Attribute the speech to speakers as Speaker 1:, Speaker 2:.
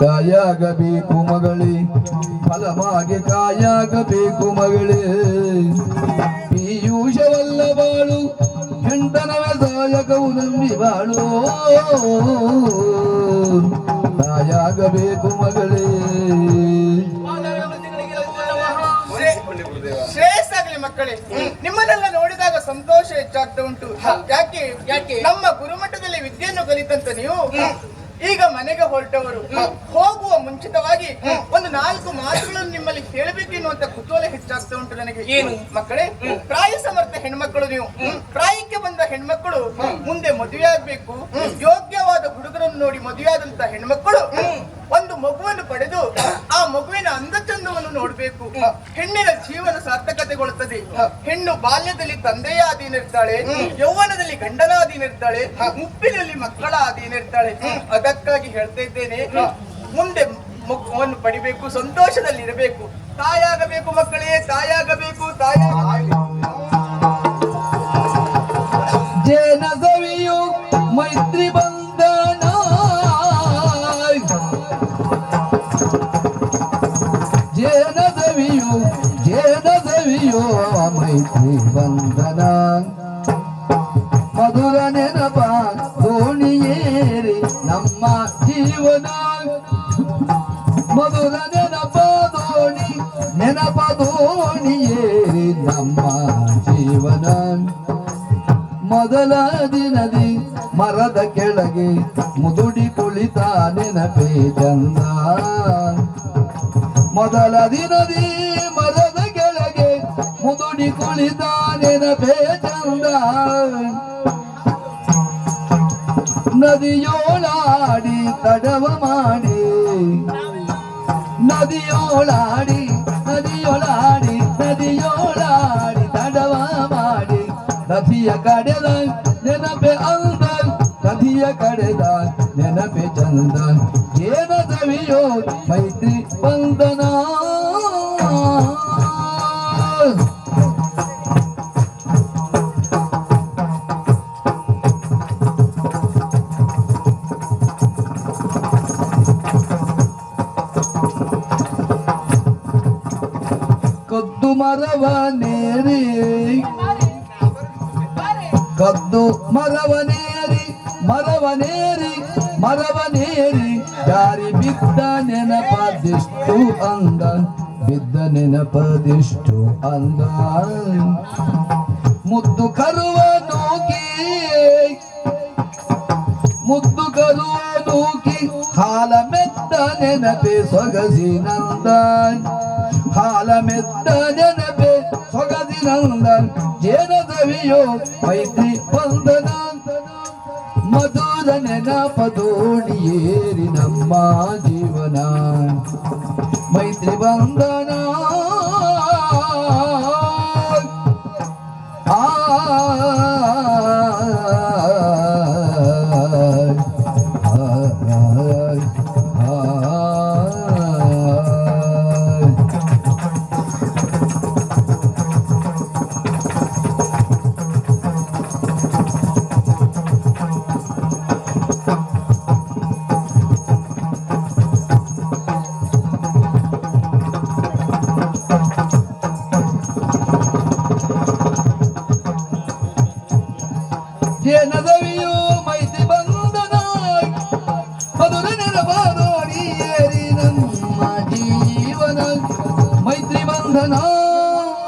Speaker 1: ತಾಯಾಗಬೇಕು ಮಗಳೇ, ಫಲವಾಗಿ ಕಾಯಾಗಬೇಕು ಮಗಳೇ. ಪೀಯೂಷವಲ್ಲ ಬಾಳು, ಹೆಂಡನವೇ ಸಾಯಕವು ನಂಬಿ ಬಾಳು. ಕಾಯಾಗಬೇಕು ಮಗಳೇ.
Speaker 2: ನಿಮ್ಮನ್ನೆಲ್ಲ ನೋಡಿದಾಗ ಸಂತೋಷ ಹೆಚ್ಚಾಗ್ತಾ ಉಂಟು. ಯಾಕೆ? ಯಾಕೆ? ನಮ್ಮ ಗುರುಮಟ್ಟದಲ್ಲಿ ವಿದ್ಯೆಯನ್ನು ಕಲಿತಂತ ನೀವು? ಈಗ ಮನೆಗೆ ಹೊರಟವರು. ಹೋಗುವ ಮುಂಚಿತವಾಗಿ ಒಂದು ನಾಲ್ಕು ಮಾತುಗಳನ್ನು ನಿಮ್ಮಲ್ಲಿ ಹೇಳಬೇಕೆನ್ನುವಂತ ಕುತೂಹಲ ಹೆಚ್ಚಾಗ್ತಾ ಉಂಟು ನನಗೆ. ಏನು? ಮಕ್ಕಳೇ ಪ್ರಾಯ ಸಮರ್ಥ ಹೆಣ್ಮಕ್ಕಳು ನೀವು. ಪ್ರಾಯಕ್ಕೆ ಬಂದ ಹೆಣ್ಮಕ್ಕಳು ಮುಂದೆ ಮದುವೆ ಆಗ್ಬೇಕು ಯೋಗ್ಯವಾದ ಹುಡುಗರನ್ನು ನೋಡಿ ಮದುವೆಯಾದಂತ ಹೆಣ್ಮಕ್ಕಳು ಒಂದು ಮಗುವನ್ನು ಪಡೆದು ಆ ಮಗುವಿನ ಅಂದಚಂದವನ್ನು ನೋಡ್ಬೇಕು. ಹೆಣ್ಣಿನ ಜೀವನ ಸಾರ್ಥಕತೆಗೊಳ್ಳುತ್ತದೆ. ಹೆಣ್ಣು ಬಾಲ್ಯದಲ್ಲಿ ತಂದೆಯ ಅಧೀನ ಇರ್ತಾಳೆ ಯೌವನದಲ್ಲಿ ಗಂಡನ ಅಧೀನ ಇರ್ತಾಳೆ ಮುಪ್ಪಿನಲ್ಲಿ ಮಕ್ಕಳ ಅಧೀನ ಇರ್ತಾಳೆ ಅದಕ್ಕಾಗಿ ಹೇಳ್ತಾ ಇದ್ದೇನೆ. ಮುಂದೆ ಮುಖವನ್ನು ಪಡಿಬೇಕು ಸಂತೋಷದಲ್ಲಿ ಇರಬೇಕು ತಾಯಾಗಬೇಕು ಮಕ್ಕಳೇ ತಾಯಾಗಬೇಕು ತಾಯಾಗಬೇಕು.
Speaker 1: ಮಧುರ ನೆನಪ ದೋಣಿಯೇರಿ ನಮ್ಮ ಜೀವನ. ಮಧುರ ನೆನಪ ದೋಣಿ ನೆನಪ ದೋಣಿಯೇರಿ ನಮ್ಮ ಜೀವನ. ಮೊದಲ ದಿನದಿ ಮರದ ಕೆಳಗೆ ಮುದುಡಿ ಕುಳಿತ ನೆನಪೇ ಚಂದ. ಮೊದಲ ದಿನದಿ ಮರದ ಕೆಳಗೆ ಮುದುಡಿ ಕುಳಿತ ನೆನಪೇ ಚಂದ. நதியோளாடி தடவமாடி. நதியோளாடி நதியோளாடி நதியோளாடி தடவமாடி. நதிய கடலாய் நினப்பே அந்தன் நதிய கடலாய் நினப்பே சந்தன் ஏன தவியோ மைத்ரி பந்தன் ನೇರಿ. ಕದ್ದು ಮರವ ನೇರಿ, ಮರವ ಮರವನೇರಿ ಮರವನೇರಿ ಮರವನೇರಿ ಯಾರಿ ಬಿದ್ದ ನೆನಪದಿಷ್ಟು ಅಂದ ಬಿದ್ದ ನೆನಪದಿಷ್ಟು ಅಂದ ಮುದ್ದು ಕರುವ ನೂಕಿ, ಮುದ್ದು ಕರುವ ನೂಕಿ ಹಾಲ ಮೆತ್ತ ನೆನಪೆ ಸೊಗಸಿನಂದ ಹಾಲ ಮೆತ್ತ ನೆನಪೆ ಸೊಗಸಿನಂದನ್ ಜೇನ ದವಿಯೋ ಮೈತ್ರಿ ಬಂಧನ ಮಧುರ ನೆನಪದೋಣಿಯೇರಿ ನಮ್ಮ ಜೀವನ. ಮೈತ್ರಿ ಬಂಧನ ಏನದವಿಯೋ ಮೈತ್ರಿ ಬಂಧನ ಮಧುರ ನೆನಪಾದೋಡಿ ಏರಿ ನಮ್ಮ ಜೀವನ ಮೈತ್ರಿ ಬಂಧನ